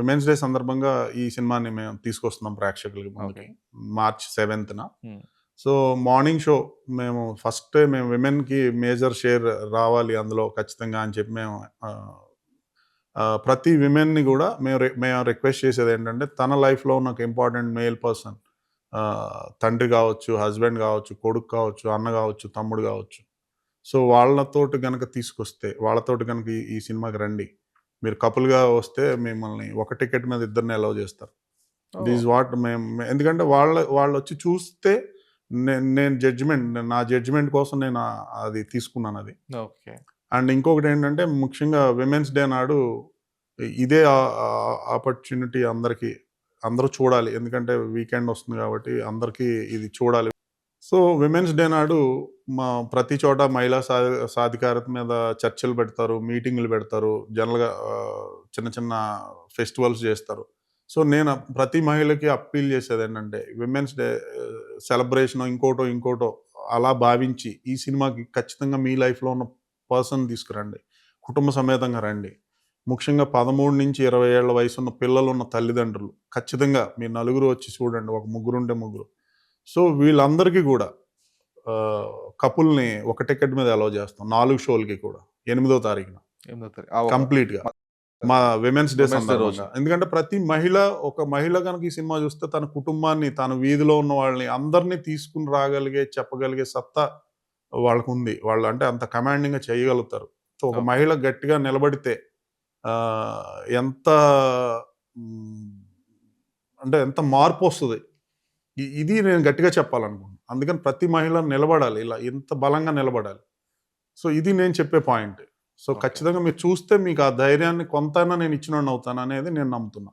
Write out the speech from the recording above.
Women's day సందర్భంగా ఈ సినిమాని మేము తీసుకొస్తున్నాం ప్రేక్షకులకి ముందుకి. మార్చ్ సెవెంత్న. ఉమ్, సో మార్నింగ్ షో మేము ఫస్ట్ మేము విమెన్కి మేజర్ షేర్ రావాలి అందులో ఖచ్చితంగా అని చెప్పి మేము ప్రతి విమెన్ని కూడా మేము మేము రిక్వెస్ట్ చేసేది ఏంటంటే తన లైఫ్లో ఉన్న ఒక ఇంపార్టెంట్ మేల్ పర్సన్ తండ్రి కావచ్చు హస్బెండ్ కావచ్చు కొడుకు కావచ్చు అన్న కావచ్చు తమ్ముడు కావచ్చు. సో వాళ్ళతోటి కనుక తీసుకొస్తే వాళ్ళతోటి కనుక ఈ సినిమాకి రండి. మీరు కపుల్గా వస్తే మిమ్మల్ని ఒక టికెట్ మీద ఇద్దరిని అలౌ చేస్తారు. దిస్ వాట్ మేము ఎందుకంటే వాళ్ళ వాళ్ళు వచ్చి చూస్తే నేను నేను జడ్జిమెంట్ నా జడ్జిమెంట్ కోసం నేను అది తీసుకున్నాను అది. ఓకే. అండ్ ఇంకొకటి ఏంటంటే ముఖ్యంగా విమెన్స్ డే నాడు ఇదే ఆపర్చునిటీ అందరికీ అందరూ చూడాలి. ఎందుకంటే వీకెండ్ వస్తుంది కాబట్టి అందరికీ ఇది చూడాలి. సో విమెన్స్ డే నాడు మా ప్రతి చోట మహిళా సా సాధికారత మీద చర్చలు పెడతారు మీటింగులు పెడతారు జనరల్గా చిన్న చిన్న ఫెస్టివల్స్ చేస్తారు. సో నేను ప్రతి మహిళకి అప్పీల్ చేసేది ఏంటంటే విమెన్స్ డే సెలబ్రేషన్ ఇంకోటో ఇంకోటో అలా భావించి ఈ సినిమాకి ఖచ్చితంగా మీ లైఫ్లో ఉన్న పర్సన్ తీసుకురండి. కుటుంబ సమేతంగా రండి. ముఖ్యంగా పదమూడు నుంచి ఇరవై ఏళ్ళ వయసు ఉన్న పిల్లలు ఉన్న తల్లిదండ్రులు ఖచ్చితంగా మీ నలుగురు వచ్చి చూడండి ఒక ముగ్గురుంటే ముగ్గురు. సో వీళ్ళందరికీ కూడా కపుల్ని ఒక టికెట్ మీద అలౌ చేస్తాం నాలుగు షోలకి కూడా ఎనిమిదో తారీఖున ఎనిమిదో తారీఖు. ఆ, ఒక- కంప్లీట్గా మా విమెన్స్ డే సందర్భంగా. ఎందుకంటే ప్రతి మహిళ ఒక మహిళ కనుక ఈ సినిమా చూస్తే తన కుటుంబాన్ని తన వీధిలో ఉన్న వాళ్ళని అందరినీ తీసుకుని రాగలిగే చెప్పగలిగే సత్తా వాళ్ళకు ఉంది వాళ్ళు అంటే అంత కమాండింగ్గా చేయగలుగుతారు సో ఒక. మహిళ గట్టిగా నిలబడితే ఎంత అంటే ఎంత మార్పు వస్తుంది ఇది నేను గట్టిగా చెప్పాలనుకుంటున్నాను అందుకని ప్రతి మహిళ నిలబడాలి. ఇలా ఇంత బలంగా నిలబడాలి. సో ఇది నేను చెప్పే పాయింట్. సో. ఖచ్చితంగా మీరు చూస్తే మీకు ఆ ధైర్యాన్ని కొంతైనా నేను ఇచ్చినోడిని అవుతాను అనేది నేను నమ్ముతున్నా.